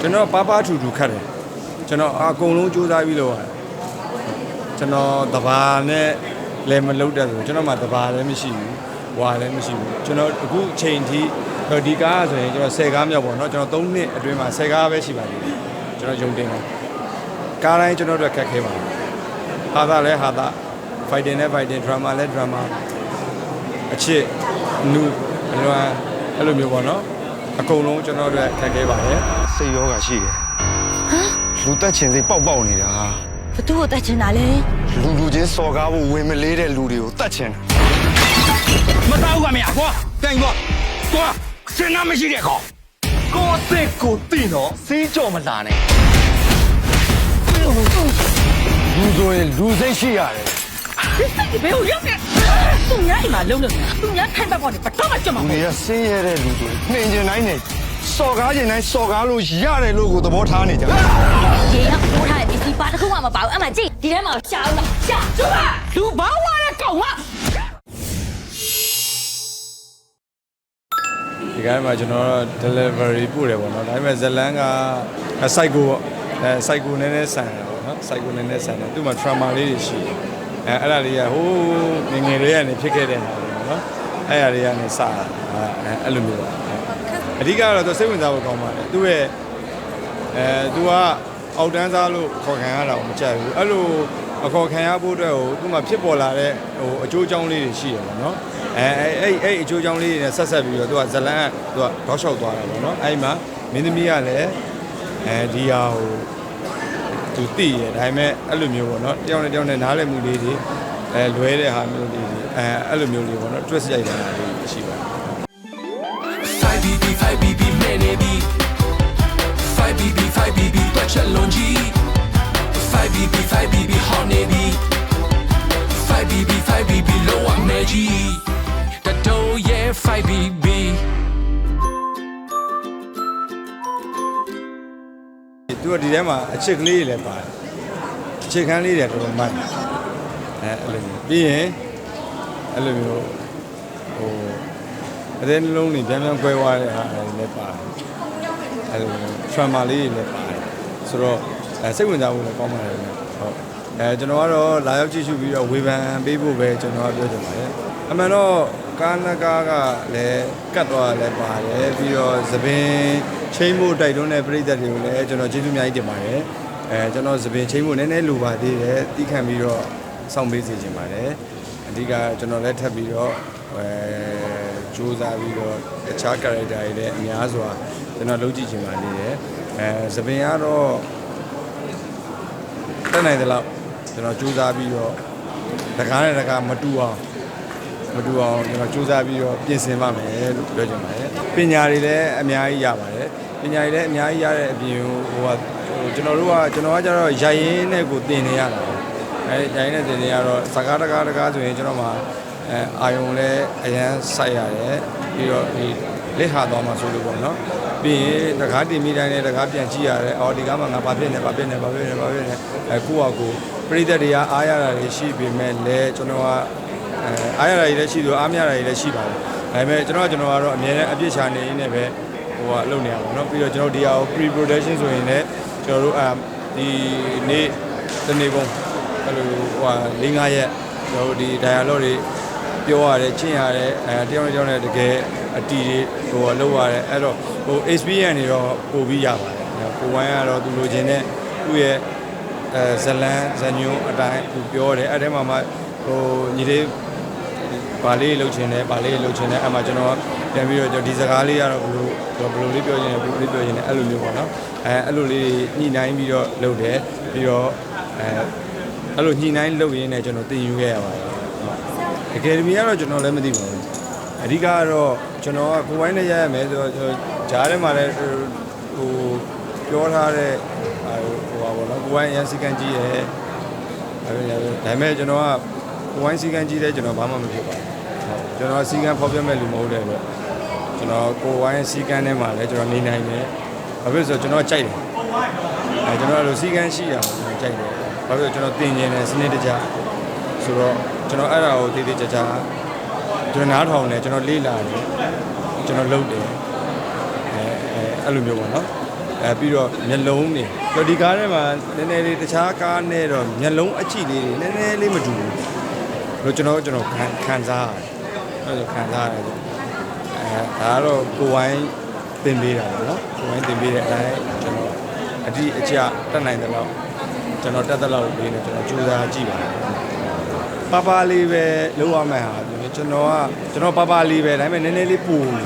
ကျွန်တော်ပါပါထူထူခတ်တယ်ကျွန်တော်အကုန်လုံးစူးစမ်းပြီးလုပ်ရတယ်ကျွန်တော်တဘာနဲ့လည်းမလုပ်တတ်ဘူးကျွန်တော်မှတဘာလည်းမရှိဘူးဝါလည်းမရှိဘူးကျွန်တော်အခုချိန်ထိတော့ဒီကားဆိုရင်ကျွန်တော်10ကားမြောက်ပေါ့နော်ကျွန်တော်3နှစ်အတွင်းမှာ10ကားပဲရှိပါသေးတယ်ကျွန်တော်ယုံတင်တယ်ကားတိုင်းကျွန်တော်တို့ခက်ခဲပါတယ်ဟာသာလည်းဟာသာ fighting နဲ့ fighting drama လည်း drama အချစ်နုအလွမ်းအဲ့လိုမျိုးပေါ့နော် အကုန်လုံးကျွန်တော်တို့ခက်ခဲပါတယ်စိတ်ရောဂါရှိတယ်လူတက်ချင်စိတ်ပေါက်ပေါက်နေတာဘသူ့ကိုတတ်ချင်တာလဲလူလူချင်းစော်ကားဖို့ဝင်မလေးတဲ့လူတွေကိုတတ်ချင်တယ်မတောက်ကမရကွာတိုင်ကွာကွာစင်နာမရှိတဲ့ကောင်ကိုအစ်စ်ကိုတိနော်စီးကြော်မလာနဲ့လူဆိုရင်လူစိတ်ရှိရတယ် ဒီဘယ်ကိုရောက်နေသူများအိမ်မှာလုံးလုံးသူများထိုင်ဘက်ပေါ်နေဘတော့မှကြွမှာလူတွေကဆင်းရဲတဲ့လူတွေနှင်ကျင်တိုင်းနဲ့စော်ကားကျင်တိုင်းစော်ကားလို့ရတယ်လို့ကိုသဘောထားနေကြတယ်ရေရောက်ထိုးထားတဲ့ပစ္စည်းပါတစ်ခုမှမပါဘူးအမှကြည့်ဒီထဲမှာရှာအောင်လားရှာကျူပါလူဘာဝါတဲ့ကောင်ကဒီကနေ့မှာကျွန်တော်တို့ delivery ပို့တယ်ပေါ့နော်ဒါပေမဲ့ဇလန်က site ကိုပေါ့အဲ site ကိုနည်းနည်းဆန်တယ်ပေါ့နော် site ကိုနည်းနည်းဆန်တယ်သူ့မှာ trauma လေးတွေရှိတယ် အဲအဲ့ဒါလေးကဟိုးငယ်ငယ်လေးကနေဖြစ်ခဲ့တဲ့ဟာတွေပေါ့နော်အဲ့အရာတွေကနေစတာအဲအဲ့လိုမျိုးပါအဓိကတော့သူစိတ်ဝင်စားဖို့ကောင်းပါတယ်သူ့ရဲ့အဲသူကအောက်တန်းစားလို့ခေါ်ခံရတာကိုမကြိုက်ဘူးအဲ့လိုအခေါ်ခံရဖို့အတွက်ဟိုသူ့မှာဖြစ်ပေါ်လာတဲ့ဟိုအကျိုးအကြောင်းလေးတွေရှိတယ်ပေါ့နော်အဲအဲ့အဲ့အကျိုးအကြောင်းလေးတွေနဲ့ဆက်ဆက်ပြီးတော့သူကဇလန်ကသူကတောက်လျှောက်သွားတာပေါ့နော်အဲ့ဒီမှာမင်းသမီးကလည်းအဲဒီဟာဟို သူတည်ရဒါပေမဲ့အဲ့လိုမျိုးပေါ့နော်တယောက်နဲ့တယောက်နဲ့နားလည်မှုလေးတွေအဲလွဲတဲ့ဟာမျိုးလေးတွေအဲအဲ့လိုမျိုးလေးပေါ့နော် twist ရိုက်တာလေးရှိပါတယ် 5BB 5BB မဲနေပြီ 5BB 5BB တွက်ချက်လုံးကြီး 5BB 5BB ဟောင်းနေပြီ 5BB 5BB လုံးဝမဲကြီးတတိုးရဲ့ 5BB သူကဒီထဲမှာအချစ်ကလေးတွေလည်းပါတယ်အချစ်ခန်းလေးတွေတော်တော်မှတ်တယ်အဲအဲ့လိုမျိုးပြီးရင်အဲ့လိုမျိုးဟိုအတဲ့နှလုံးတွေပြန်ပြန်ကွဲသွားတဲ့ဟာတွေလည်းပါတယ်အဲ့လိုမျိုး trauma လေးတွေလည်းပါတယ်ဆိုတော့အဲစိတ်ဝင်စားဖို့လည်းကောင်းပါတယ်ဗျဟုတ်အဲကျွန်တော်ကတော့လာရောက်ကြည့်ရှုပြီးတော့ဝေဖန်ပေးဖို့ပဲကျွန်တော်ကပြောချင်ပါတယ်အမှန်တော့ ကားနကားကလည်းကတ်သွားလည်းပါတယ်ပြီးတော့သပင်ချိန်မှုတိုက်တွန်းတဲ့ပြည်သက်တွေကိုလည်းကျွန်တော်ကျေးဇူးအများကြီးတင်ပါတယ်အဲကျွန်တော်သပင်ချိန်မှုနည်းနည်းလိုပါသေးတယ်တီးခံပြီးတော့စောင့်ပေးစေချင်ပါတယ်အဓိကကျွန်တော်လည်းထပ်ပြီးတော့အဲစူးစမ်းပြီးတော့တခြား character တွေလည်းအများစွာကျွန်တော်လုပ်ကြည့်ချင်ပါနေတယ်အဲသပင်ကတော့တက်နိုင်တဲ့လောက်ကျွန်တော်စူးစမ်းပြီးတော့တကားနဲ့တကားမတူအောင် မတူအောင်ကျွန်တော်စူးစမ်းပြီးတော့ပြင်ဆင်ပါမယ်လို့ပြောချင်ပါတယ်ပညာတွေလည်းအများကြီးရပါတယ်ပညာတွေလည်းအများကြီးရတဲ့အပြင်ဟိုကဟိုကျွန်တော်တို့ကကျွန်တော်ကကျတော့ရိုက်ရင်းနဲ့ကိုတင်နေရတာအဲရိုက်ရင်းနဲ့တင်နေရတော့စကားတကားတကားဆိုရင်ကျွန်တော်မှအဲအာယုံလည်းအရန်စိုက်ရတယ်ပြီးတော့ဒီလက်ဟာသွားမှဆိုလို့ပေါ့နော်ပြီးရင်တကားတင်မိတိုင်းနဲ့တကားပြန်ကြည့်ရတယ်အော်ဒီကားမှာငါဘာဖြစ်နေဘာဖြစ်နေဘာဖြစ်နေဘာဖြစ်နေအဲကိုယ့်ဟာကိုယ်ပြိသက်တွေကအားရတာတွေရှိပေမဲ့လည်းကျွန်တော်ကအဲ အားရတာတွေလည်းရှိသူအားမရတာတွေလည်းရှိပါတယ်ဒါပေမဲ့ကျွန်တော်ကကျွန်တော်ကတော့အမြဲတမ်းအပြစ်ချနေရင်းနဲ့ပဲဟိုကလုပ်နေရပါတော့ပြီးတော့ကျွန်တော်ဒီဟာကို pre production ဆိုရင်လည်းကျွန်တော်တို့အဲဒီနေ့တနေ့ကုန်အဲ့လိုဟိုဟာ၄၅ရက်ကျွန်တော်တို့ဒီ dialogue တွေပြောရတယ်ချင်းရတယ်အဲတယောက်နဲ့တယောက်နဲ့တကယ်အတီတွေဟိုလောက်ရတယ်အဲ့တော့ဟို experience တွေတော့ပို့ပြီးရပါတယ်ကိုဝိုင်းကတော့သူလိုချင်တဲ့သူ့ရဲ့အဲဇလန်ဇညွန်းအတိုင်းသူပြောတယ်အဲ့ထဲမှာမှဟိုညီလေး ဘာလေးလှုပ်ချင်တယ်ဘာလေးလှုပ်ချင်တယ်အဲ့မှာကျွန်တော်ပြန်ပြီးတော့ဒီစကားလေးကတော့ဘယ်လိုဘယ်လိုလေးပြောချင်တယ်ဘယ်လိုလေးပြောချင်တယ်အဲ့လိုမျိုးပေါ့နော်အဲအဲ့လိုလေးညှိနှိုင်းပြီးတော့လုပ်တယ်ပြီးတော့အဲအဲ့လိုညှိနှိုင်းလုပ်ရင်းနဲ့ကျွန်တော်သင်ယူခဲ့ရပါတယ်ဟုတ်အကယ်ဒမီကတော့ကျွန်တော်လည်းမသိပါဘူးအဓိကကတော့ကျွန်တော်ကကိုယ်ဝိုင်းနဲ့ရရမယ်ဆိုတော့ကျွန်တော်ဂျားထဲမှာလည်းဟိုပြောထားတဲ့ဟိုပါဘောနော်ကိုယ်ဝိုင်းရန်စီကန်ကြီးရဲ့အဲ့ဒါဒါပေမဲ့ကျွန်တော်က ကိုယ်ဝိုင်းစီကန်ကြီးတဲ့ကျွန်တော်ဘာမှမဖြစ်ပါဘူးကျွန်တော်စီကန်ဖောက်ပြမဲ့လူမဟုတ်တဲ့အတွက်ကျွန်တော်ကိုယ်ဝိုင်းစီကန်ထဲမှာလည်းကျွန်တော်နေနိုင်တယ်ဘာဖြစ်လို့ဆိုတော့ကျွန်တော်ကြိုက်တယ်အဲကျွန်တော်အဲ့လိုစီကန်ရှိတာကိုကျွန်တော်ကြိုက်တယ်ဘာဖြစ်လို့ကျွန်တော်တင်ကျင်တယ်စနစ်တကျဆိုတော့ကျွန်တော်အဲ့ဒါကိုတည်တည်ကြကြကျွန်တော်နားထောင်တယ်ကျွန်တော်လေ့လာတယ်ကျွန်တော်လုပ်တယ်အဲအဲအဲ့လိုမျိုးပေါ့နော်အဲပြီးတော့မျက်လုံးတွေတော့ဒီကားထဲမှာနည်းနည်းလေးတခြားကားနဲ့တော့မျက်လုံးအကြည့်လေးတွေနည်းနည်းလေးမတူဘူး လို့ကျွန်တော်ကျွန်တော်ခံခံစားရတယ်အဲ့ဒါခံစားရတယ်အဲဒါကတော့ကိုဝိုင်းသင်ပေးတာပေါ့နော်ကိုဝိုင်းသင်ပေးတဲ့အတိုင်းကျွန်တော်အတိအကျတက်နိုင်တဲ့လောက်ကျွန်တော်တက်တဲ့လောက်လေးနဲ့ကျွန်တော်ကြိုးစားကြည့်ပါတယ်ပပလေးပဲလုံးဝမှန်ဟာကျွန်တော်ကကျွန်တော်ပပလေးပဲဒါပေမဲ့နည်းနည်းလေးပူနေ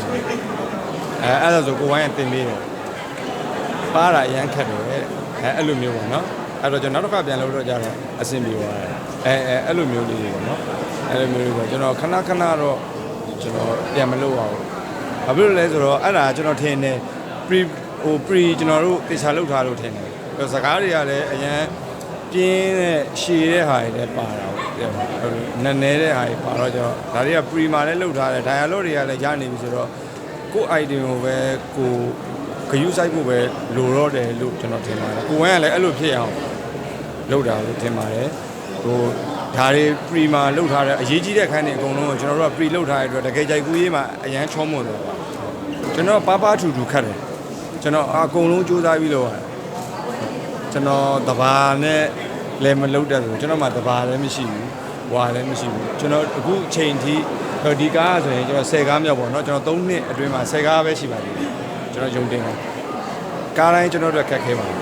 အဲအဲ့ဒါဆိုကိုဝိုင်းကသင်ပေးတယ်ပါတာအရန်ခက်တယ်တဲ့အဲအဲ့လိုမျိုးပေါ့နော်အဲ့တော့ကျွန်တော်နောက်တစ်ခါပြန်လို့တော့ကြတော့အဆင်ပြေသွားတယ် အဲအဲအဲ့လိုမျိုးလေးတွေပေါ့နော်အဲ့လိုမျိုးလေးပေါ့ကျွန်တော်ခဏခဏတော့ကျွန်တော်ပြန်မလုပ်အောင်ဘာဖြစ်လို့လဲဆိုတော့အဲ့ဒါကျွန်တော်ထင်တယ် pre ဟို pre ကျွန်တော်တို့တေချာလောက်ထားလို့ထင်တယ်ပြီးတော့စကားတွေကလည်းအရန်ပြင်းတဲ့ရှည်တဲ့ဟာတွေလည်းပါတာပေါ့အဲ့လိုနည်းနည်းတဲ့ဟာတွေပါတော့ကျွန်တော်ဒါတွေက pre မှာလည်းလောက်ထားတယ် dialogue တွေကလည်းရနေပြီဆိုတော့ကိုယ့် item ကိုပဲကိုယ်ဂယုစိုက်ဖို့ပဲလိုတော့တယ်လို့ကျွန်တော်ထင်ပါတယ်ကိုဝင်းကလည်းအဲ့လိုဖြစ်အောင်လုပ်တာလို့ထင်ပါတယ် ဟိုဒါတွေ pre မှာလုပ်ထားတဲ့အရေးကြီးတဲ့ခန်းတွေအကုန်လုံးကိုကျွန်တော်တို့က pre လုပ်ထားတဲ့အတွက်တကယ်ကြိုက်ကူးရေးမှာအရန်ချောမွန်တယ်ကျွန်တော်ပါပါထူထူခတ်တယ်ကျွန်တော်အကုန်လုံးစူးစမ်းပြီးလုပ်ရတယ်ကျွန်တော်တဘာနဲ့လည်းမလုပ်တတ်ဘူးကျွန်တော်မှတဘာလည်းမရှိဘူးဝါလည်းမရှိဘူးကျွန်တော်အခုချိန်ထိဒီကားဆိုရင်ကျွန်တော်10ကားမြောက်ပေါ့နော်ကျွန်တော်3နှစ်အတွင်းမှာ10ကားပဲရှိပါသေးတယ်ကျွန်တော်ယုံတင်တယ်ကားတိုင်းကျွန်တော်တို့ခက်ခဲပါတယ်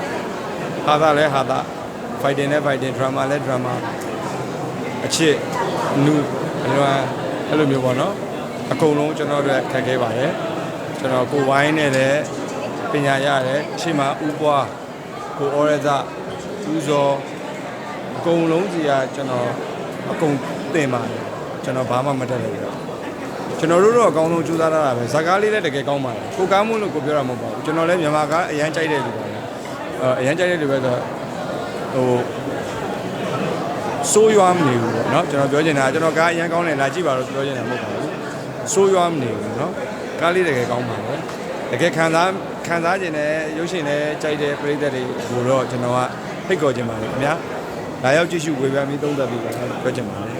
ဟာသာလဲဟာသာ fighting နဲ့ fighting drama လဲ drama အချစ်နူအလွမ်းအဲ့လိုမျိုးပေါ့နော်အကုန်လုံးကျွန်တော်တို့ခက်ခဲပါတယ်ကျွန်တော်ကိုဝိုင်းနဲ့လည်းပညာရတယ်အရှိမဥပွားကိုဩရဇဥဇော်အကုန်လုံးစီကကျွန်တော်အကုန်သင်ပါတယ်ကျွန်တော်ဘာမှမတတ်လို့ရကျွန်တော်တို့တော့အကောင်းဆုံးကြိုးစားရတာပဲဇာကားလေးလည်းတကယ်ကောင်းပါတယ်ကိုကားမှုလို့ကိုပြောတာမဟုတ်ပါဘူးကျွန်တော်လည်းမြန်မာကားအရန်ကြိုက်တဲ့လူပါပဲအဲအရန်ကြိုက်တဲ့လူပဲဆိုတော့ ဟိုဆိုးရွားမနေဘူးပေါ့နော်ကျွန်တော်ပြောချင်တာကျွန်တော်ကားအရန်ကောင်းတယ်လာကြည့်ပါတော့ပြောချင်တာမဟုတ်ပါဘူးဆိုးရွားမနေဘူးနော်ကားလေးတကယ်ကောင်းပါတယ်တကယ်ခံစားခံစားခြင်းနဲ့ရုပ်ရှင်နဲ့ကြိုက်တဲ့ပရိသတ်တွေကိုတော့ကျွန်တော်ကဖိတ်ခေါ်ခြင်းပါတယ်ခင်ဗျာလာရောက်ကြည့်ရှုဝေဖန်ပြီးသုံးသပ်ပြီးပါပြောချင်ပါတယ်